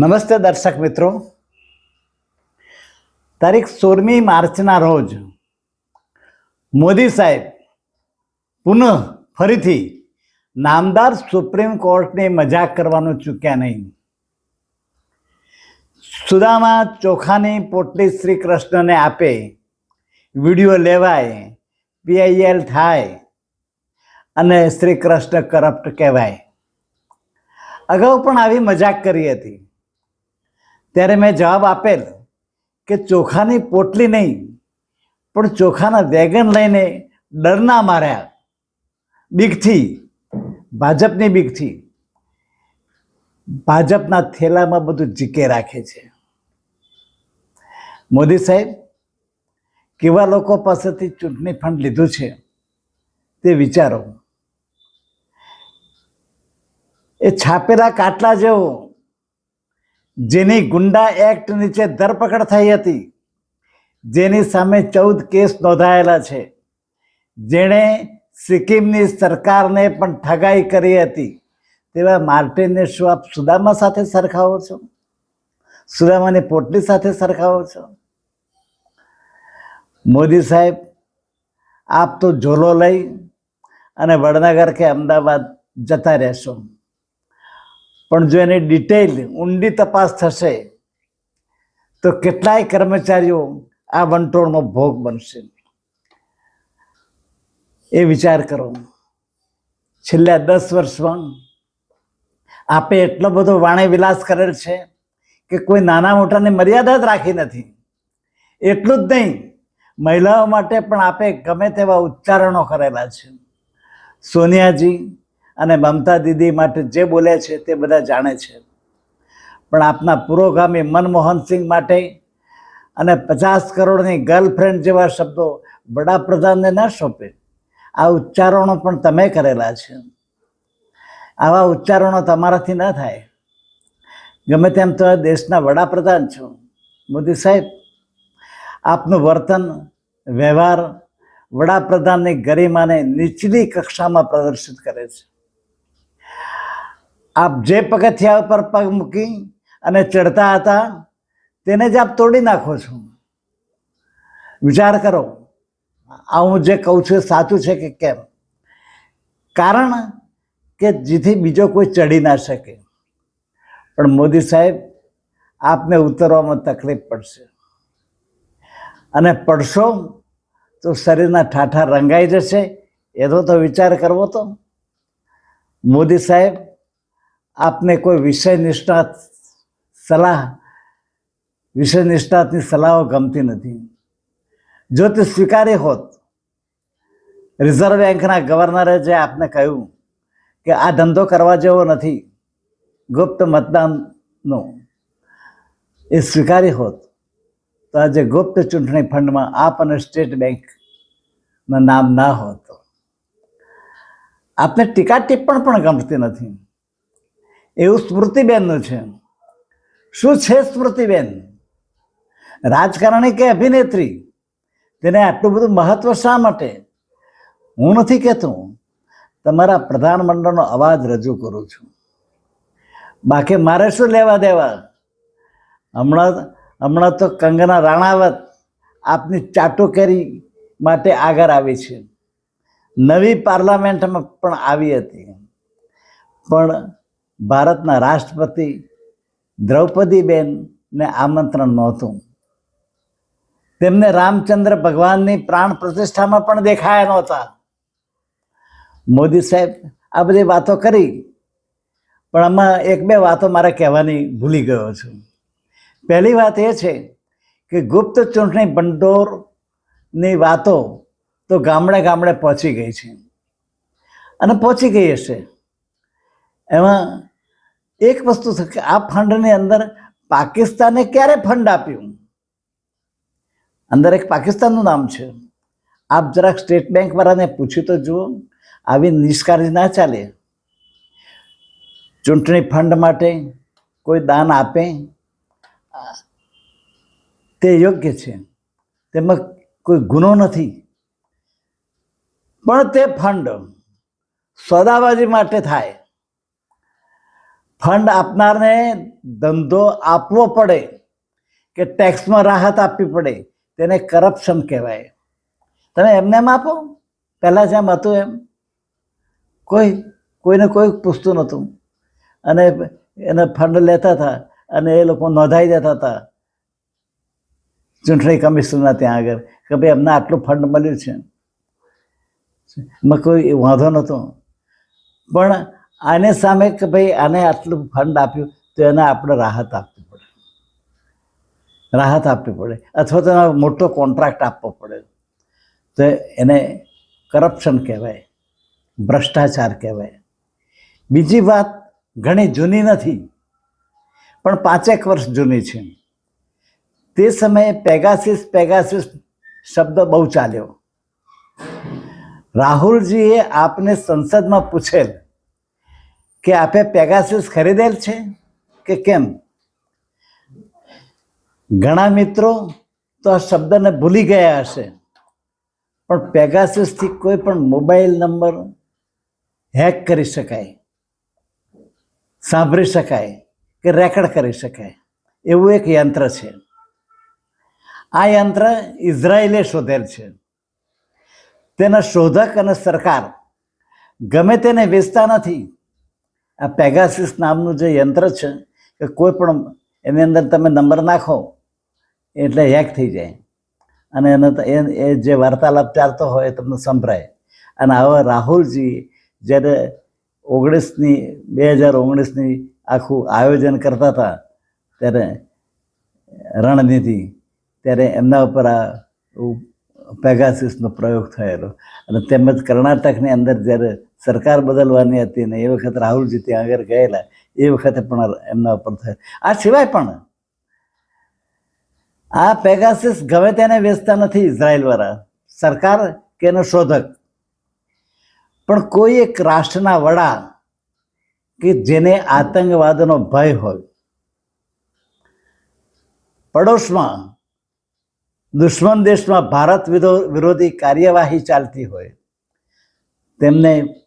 નમસ્તે દર્શક મિત્રો. તારીખ સોળમી માર્ચના રોજ મોદી સાહેબ પુનઃ ફરીથી નામદાર સુપ્રીમ કોર્ટની મજાક કરવાનું ચૂક્યા નહીં. સુદામા ચોખાની પોટલી શ્રી કૃષ્ણને આપે વીડિયો લેવાય, પીઆઈએલ થાય અને શ્રી કૃષ્ણ કરપ્ટ કહેવાય. અગાઉ પણ આવી મજાક કરી હતી. ત્યારે મેં જવાબ આપેલ કે ચોખાની પોટલી નહીં, પણ ચોખાના વેગન લઈને ડરના માર્યા. બીકથી ભાજપની બીકથી ભાજપના થેલામાં બધું જીકે રાખે છે. મોદી સાહેબ, કેવા લોકો પાસેથી ચૂંટણી ફંડ લીધું છે તે વિચારો. એ છાપેલા કાટલા જેવો જેની ગુંડા એક્ટ નીચે ધરપકડ થઈ હતી. જેની સામે ચૌદ કેસ નોંધાયેલા છે. જેણે સિક્કિમની સરકારને પણ ઠગાઈ કરી હતી. તેવા માર્ટિનને શું આપ સુદામા સાથે સરખાવો છો? સુદામાની પોટલી સાથે સરખાવો છો? મોદી સાહેબ, આપ તો ઝોલો લઈ અને વડનગર કે અમદાવાદ જતા રહેશો. પણ જો એની ડિટેલ ઊંડી તપાસ થશે, તો કેટલાય કર્મચારીઓ આ વંટોળનો ભોગ બનશે. એ વિચાર કરો. છેલ્લા દસ વર્ષમાં આપે એટલો બધો વાણે વિલાસ કરેલ છે કે કોઈ નાના મોટાની મર્યાદા જ રાખી નથી. એટલું જ નહીં, મહિલાઓ માટે પણ આપે ગમે તેવા ઉચ્ચારણો કરેલા છે. સોનિયાજી અને મમતા દીદી માટે જે બોલે છે તે બધા જાણે છે. પણ આપના પુરોગામી મનમોહનસિંહ માટે અને પચાસ કરોડની ગર્લફ્રેન્ડ જેવા શબ્દો વડાપ્રધાનને ન સોંપે. આ ઉચ્ચારણો પણ તમે કરેલા છે. આવા ઉચ્ચારણો તમારાથી ન થાય. ગમે તેમ તો દેશના વડાપ્રધાન છો. મોદી સાહેબ, આપનું વર્તન, વ્યવહાર વડાપ્રધાનની ગરિમાને નીચલી કક્ષામાં પ્રદર્શિત કરે છે. આપ જે પગથિયા ઉપર પગ મૂકી અને ચડતા હતા, તેને જ આપ તોડી નાખો છો. વિચાર કરો, આ હું જે કહું છું સાચું છે કે કેમ? કારણ કે જેથી બીજો કોઈ ચડી ના શકે. પણ મોદી સાહેબ, આપને ઉતરવામાં તકલીફ પડશે. અને પડશો તો શરીરના ઠાઠા રંગાઈ જશે, એનો તો વિચાર કરવો તો. મોદી સાહેબ આપને કોઈ વિષય નિષ્ણાત સલાહ, વિષય નિષ્ણાતની સલાહો ગમતી નથી. જો તે સ્વીકારી હોત, રિઝર્વ બેંકના ગવર્નરે જે આપને કહ્યું કે આ ધંધો કરવા જેવો નથી, ગુપ્ત મતદાનનો, એ સ્વીકારી હોત, તો આજે ગુપ્ત ચૂંટણી ફંડમાં આપ અને સ્ટેટ બેંકના નામ ના હોત. આપને ટીકા ટિપ્પણ પણ ગમતી નથી. એવું સ્મૃતિબેનનું છે. શું છે સ્મૃતિબેન? રાજકારણી કે અભિનેત્રી? તેને આટલું બધું મહત્વ શા માટે? હું નથી કહેતો તમારા પ્રધાનમંડળનો અવાજ રજૂ કરું છું. બાકી મારે શું લેવા દેવા? હમણાં હમણાં તો કંગના રાણાવત આપની ચાટુકેરી માટે આગળ આવી છે. નવી પાર્લામેન્ટમાં પણ આવી હતી. પણ ભારતના રાષ્ટ્રપતિ દ્રૌપદીબેનને આમંત્રણ નહોતું. તેમને રામચંદ્ર ભગવાનની પ્રાણ પ્રતિષ્ઠામાં પણ દેખાયા નહોતા. મોદી સાહેબ આ બધી વાતો કરી, પણ આમાં એક બે વાતો મારે કહેવાની ભૂલી ગયો છું. પહેલી વાત એ છે કે ગુપ્ત ચૂંટણી ભંડોરની વાતો તો ગામડે ગામડે પહોંચી ગઈ છે. અને પહોંચી ગઈ હશે. એમાં એક વસ્તુ છે કે આ ફંડની અંદર પાકિસ્તાને ક્યારે ફંડ આપ્યું? અંદર એક પાકિસ્તાનનું નામ છે. આપ જરાક સ્ટેટ બેંકવાળાને પૂછ્યું તો જુઓ, આવી નિષ્કાળજી ના ચાલે. ચૂંટણી ફંડ માટે કોઈ દાન આપે? તે યોગ્ય છે. તેમાં કોઈ ગુનો નથી. પણ તે ફંડ સોદાબાજી માટે થાય. ફંડ આપનારને ધંધો આપવો પડે કે ટેક્સમાં રાહત આપવી પડે તેને કરપ્શન કહેવાય. તમે એમને એમ આપો? પહેલાં જેમ હતું એમ. કોઈ, કોઈને કોઈ પૂછતું નહોતું. અને એને ફંડ લેતા હતા અને એ લોકો નોંધાઈ દેતા હતા. ચૂંટણી કમિશનના ત્યાં આગળ કે ભાઈ અમને આટલું ફંડ મળ્યું છે. એમાં કોઈ વાંધો નહોતો. પણ આને સામે કે ભાઈ આને આટલું ફંડ આપ્યું તો એને આપણે રાહત આપવી પડે. રાહત આપવી પડે. અથવા તો એનો મોટો કોન્ટ્રાક્ટ આપવો પડે. તો એને કરપ્શન કહેવાય, ભ્રષ્ટાચાર કહેવાય. બીજી વાત, ઘણી જૂની નથી, પણ પાંચેક વર્ષ જૂની છે. તે સમયે પેગાસિસ પેગાસિસ શબ્દ બહુ ચાલ્યો. રાહુલજીએ આપને સંસદમાં પૂછેલ કે આપે પેગાસિસ ખરીદેલ છે કે કેમ? ઘણા મિત્રો તો આ શબ્દને ભૂલી ગયા હશે, પણ પેગાસિસથી કોઈ પણ મોબાઈલ નંબર હેક કરી શકાય, સાંભળી શકાય કે રેકર્ડ કરી શકાય, એવું એક યંત્ર છે. આ યંત્ર ઇઝરાયેલે શોધેલ છે. તેના શોધક અને સરકાર ગમે તેને વેચતા નથી આ પેગાસિસ નામનું જે યંત્ર છે, કે કોઈ પણ એની અંદર તમે નંબર નાખો, એટલે હેક થઈ જાય. અને એને એ જે વાર્તાલાપ ચાલતો હોય એ તમને સંભળાય. અને હવે રાહુલજી જ્યારે ઓગણીસની, બે હજાર ઓગણીસની આખું આયોજન કરતા હતા, ત્યારે રણનીતિ, ત્યારે એમના ઉપર આ પેગાસિસનો પ્રયોગ થયેલો. અને તેમજ કર્ણાટકની અંદર જ્યારે સરકાર બદલવાની હતી ને એ વખત રાહુલજી ત્યાં આગળ ગયેલા, એ વખતે પણ એમના ઉપર થયેલ. આ સિવાય પણ આ પેગાસિસ ગમે તેને વેચતા નથી ઇઝરાયલવાળા. સરકાર કે એનો શોધક. પણ કોઈ એક રાષ્ટ્રના વડા કે જેને આતંકવાદનો ભય હોય, પડોશમાં દુશ્મન દેશમાં ભારત વિરો- વિરોધી કાર્યવાહી ચાલતી હોય, તેમને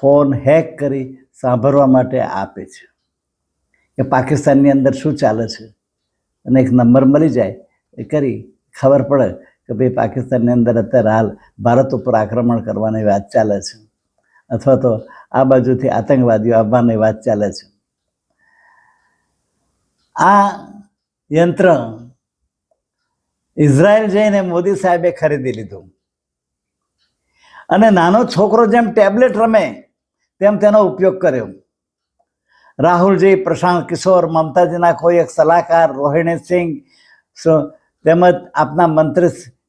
ફોન હેક કરી સાંભળવા માટે આપે છે. કે પાકિસ્તાનની અંદર શું ચાલે છે? અને એક નંબર મળી જાય એ કરી ખબર પડે કે ભાઈ પાકિસ્તાનની અંદર અત્યારે હાલ ભારત ઉપર આક્રમણ કરવાની વાત ચાલે છે. અથવા તો આ બાજુથી આતંકવાદીઓ આવવાની વાત ચાલે છે. આ યંત્ર ઇઝરાયલ જઈને મોદી સાહેબે ખરીદી લીધું. અને નાનો છોકરો જેમ ટેબ્લેટ રમે, તેમ તેનો ઉપયોગ કર્યો. રાહુલજી, પ્રશાંત કિશોર, મમતાજીના કોઈ એક સલાહકાર, રોહિણી સિંહ તેમજ આપના મંત્રી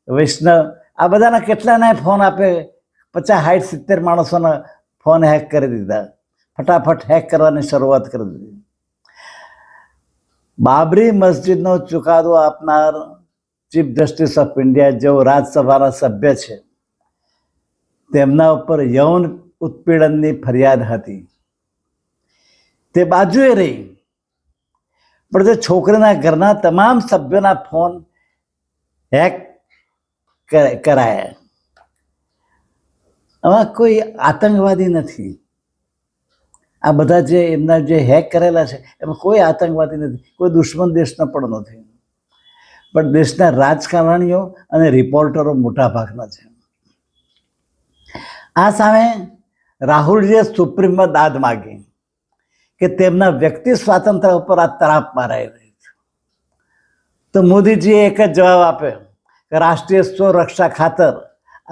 વૈષ્ણવ આ બધાના કેટલાના ફોન આપે? પચાસ સાઠ સિત્તેર માણસોના ફોન હેક કરી દીધા. ફટાફટ હેક કરવાની શરૂઆત કરી દીધી. બાબરી મસ્જિદનો ચુકાદો આપનાર ચીફ જસ્ટિસ ઓફ ઇન્ડિયા જેઓ રાજ્યસભાના સભ્ય છે, તેમના ઉપર યૌન ઉત્પીડનની ફરિયાદ હતી. તે બાજુએ રહી, પણ તે છોકરીના ઘરના તમામ સભ્યોના ફોન હેક કરાયા. આમાં કોઈ આતંકવાદી નથી. આ બધા જે એમના જે હેક કરેલા છે, એમાં કોઈ આતંકવાદી નથી, કોઈ દુશ્મન દેશનો પણ નથી. પણ દેશના રાજકારણીઓ અને રિપોર્ટરો મોટા ભાગના છે. આ સામે રાહુલજીએ સુપ્રીમમાં દાદ માગી કે તેમના વ્યક્તિ સ્વાતંત્ર્ય ઉપર આ તરાપ મારાઈ રહી છે. તો મોદીજીએ એક જ જવાબ આપ્યો કે રાષ્ટ્રીય સ્વરક્ષા ખાતર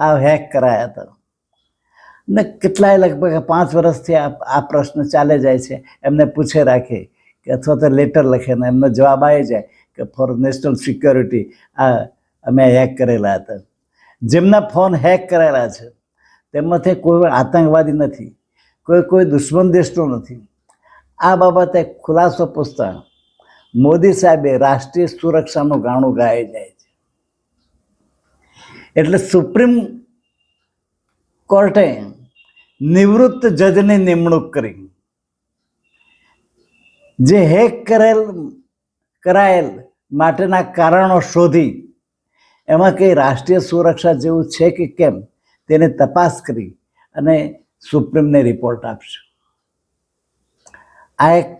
આ હેક કરાયા હતા. ને કેટલાય લગભગ પાંચ વર્ષથી આ આ પ્રશ્ન ચાલે જાય છે. એમને પૂછે રાખે કે અથવા તો લેટર લખે ને એમનો જવાબ આવી જાય. ફોર નેશનલ સિક્યોરિટી આ અમે હેક કરેલા હતા. જેમના ફોન હેક કરેલા છે, તેમાંથી કોઈ આતંકવાદી નથી, કોઈ કોઈ દુશ્મન દેશનો નથી. આ બાબતે ખુલાસો પૂછતા મોદી સાહેબે રાષ્ટ્રીય સુરક્ષાનું ગાણું ગાઈ જાય છે. એટલે સુપ્રીમ કોર્ટે નિવૃત્ત જજની નિમણૂક કરી. જે હેક કરેલ કરાયેલ માટેના કારણો શોધી. એમાં કંઈ રાષ્ટ્રીય સુરક્ષા જેવું છે કે કેમ તેને તપાસ કરી અને સુપ્રીમને રિપોર્ટ આપશે. આ એક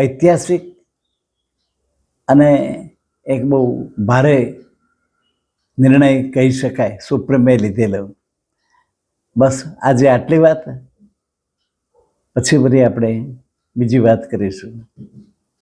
ઐતિહાસિક અને એક બહુ ભારે નિર્ણય કહી શકાય સુપ્રીમે લીધેલો. બસ આજે આટલી વાત. પછી બધી આપણે બીજી વાત કરીશું.